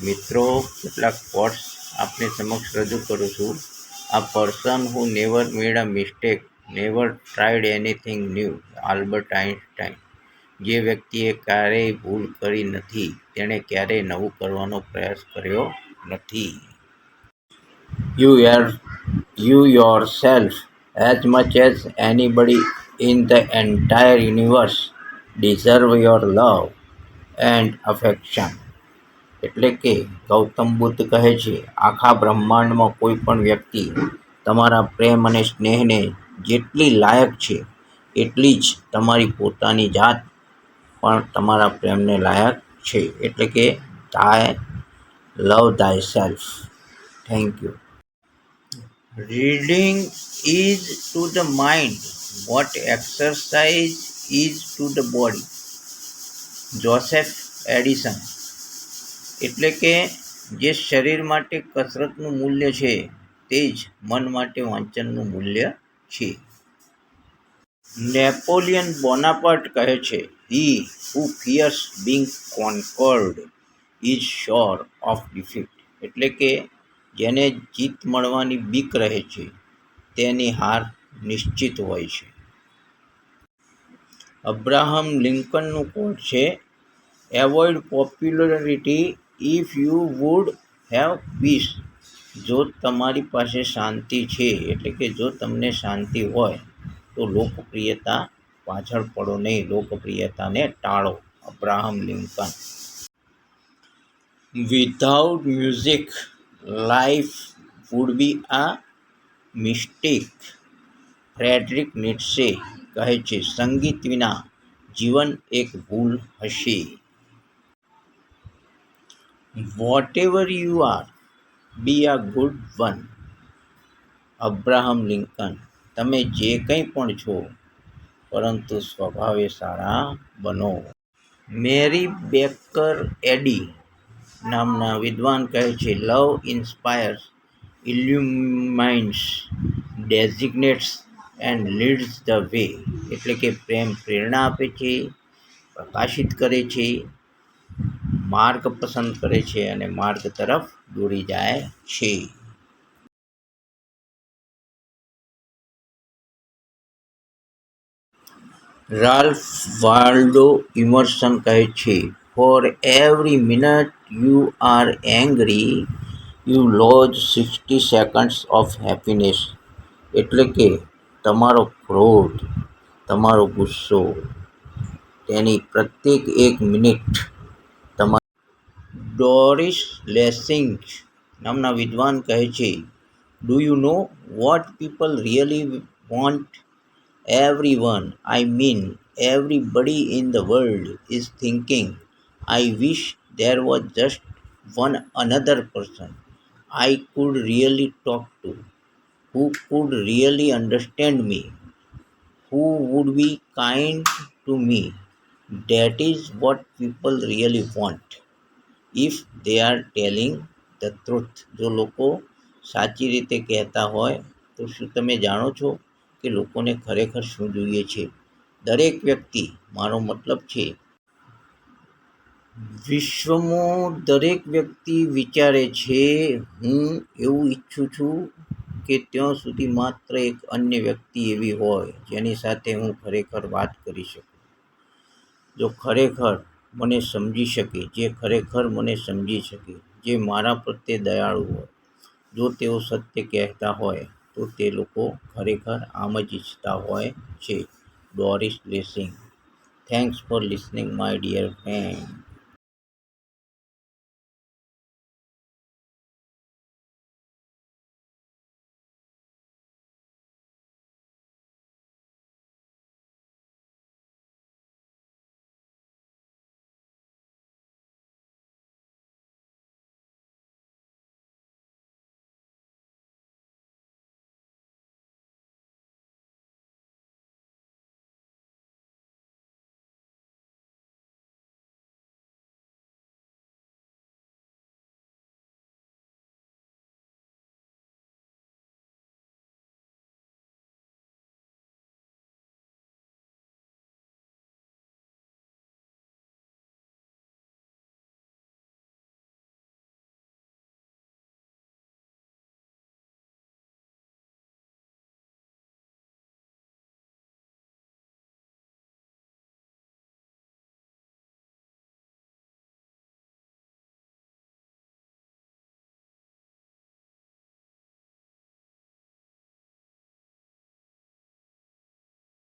મિત્રો, કેટલાક કોટ્સ આપની સમક્ષ રજૂ કરું છું. આ person who never made a mistake never tried anything new Albert Einstein જે વ્યક્તિએ ક્યારેય ભૂલ કરી નથી, તેણે ક્યારેય નવું કરવાનો પ્રયાસ કર્યો નથી. You are you yourself as much as anybody in the entire universe deserve your love and affection એટલે કે ગૌતમ બુદ્ધ કહે છે, આખા બ્રહ્માંડમાં કોઈ પણ વ્યક્તિ તમારા પ્રેમ અને સ્નેહને જેટલી લાયક છે, એટલી જ તમારી પોતાની જાત પણ તમારા પ્રેમને લાયક છે. એટલે કે thy love thyself thank you reading is to the mind what exercise is to the body Joseph Addison એટલે કે જે શરીર માટે કસરતનું મૂલ્ય છે, તે જ મન માટે વાંચનનું મૂલ્ય છે. નેપોલિયન બોનાપાર્ટ કહે છે he who fears being conquered is sure of defeat એટલે કે જેને જીત મળવાની બીક રહે છે, તેની હાર નિશ્ચિત હોય છે. અબ્રાહમ લિંકનનું કોટ છે avoid popularity if you would have peace જો તમારી પાસે શાંતિ છે, એટલે કે જો તમને શાંતિ હોય, તો લોકપ્રિયતા પાછળ પડો નહીં. લોકપ્રિયતાને ટાળો. Abraham Lincoln. Without music life would be a mistake Frederick નીટ્સે કહે છે, સંગીત વિના જીવન એક ભૂલ હશે. Whatever you are be a good one Abraham Lincoln તમે જે કંઈ પણ છો, પરંતુ સ્વભાવે સારા બનો. મેરી બેકર એડી નામના વિદ્વાન કહે છે love inspires illuminates designates and leads the way એટલે કે પ્રેમ પ્રેરણા આપે છે, પ્રકાશિત કરે છે માર્ગ પસંદ કરે છે અને માર્ગ તરફ દોરી જાય છે. રાલ્ફ વાલ્ડો ઇમર્સન કહે છે for every minute you are angry you lose sixty seconds of happiness એટલે કે, તમારો ક્રોધ, તમારો ગુસ્સો, તેની પ્રત્યેક એક મિનિટ ડોરિસ લેસિંગ નામના વિદ્વાન કહે છે do you know what people really want Everyone, I mean everybody in the world, is thinking, I wish there was just one another person I could really talk to, who could really understand me, who would be kind to me. That is what people really want. If they are telling the truth જો લોકો સાચી રીતે કહેતા હોય, તો શું તમે જાણો છો કે લોકોને ખરેખર શું જોઈએ છે? દરેક વ્યક્તિ, મારો મતલબ છે, વિશ્વમાં દરેક વ્યક્તિ વિચારે છે, હું એવું ઈચ્છું છું કે ત્યાં સુધી માત્ર એક અન્ય વ્યક્તિ એવી હોય, જેની સાથે હું ખરેખર વાત કરી શકું. જો ખરેખર મને સમજી શકે, જે ખરેખર મને સમજી શકે, જે મારા પ્રત્યે દયાળુ હોય. જો તેઓ સત્ય કહેતા હોય, તો તે લોકો ખરેખર આમ જ ઈચ્છતા હોય છે. Doris Lessing thanks for listening, my dear friend.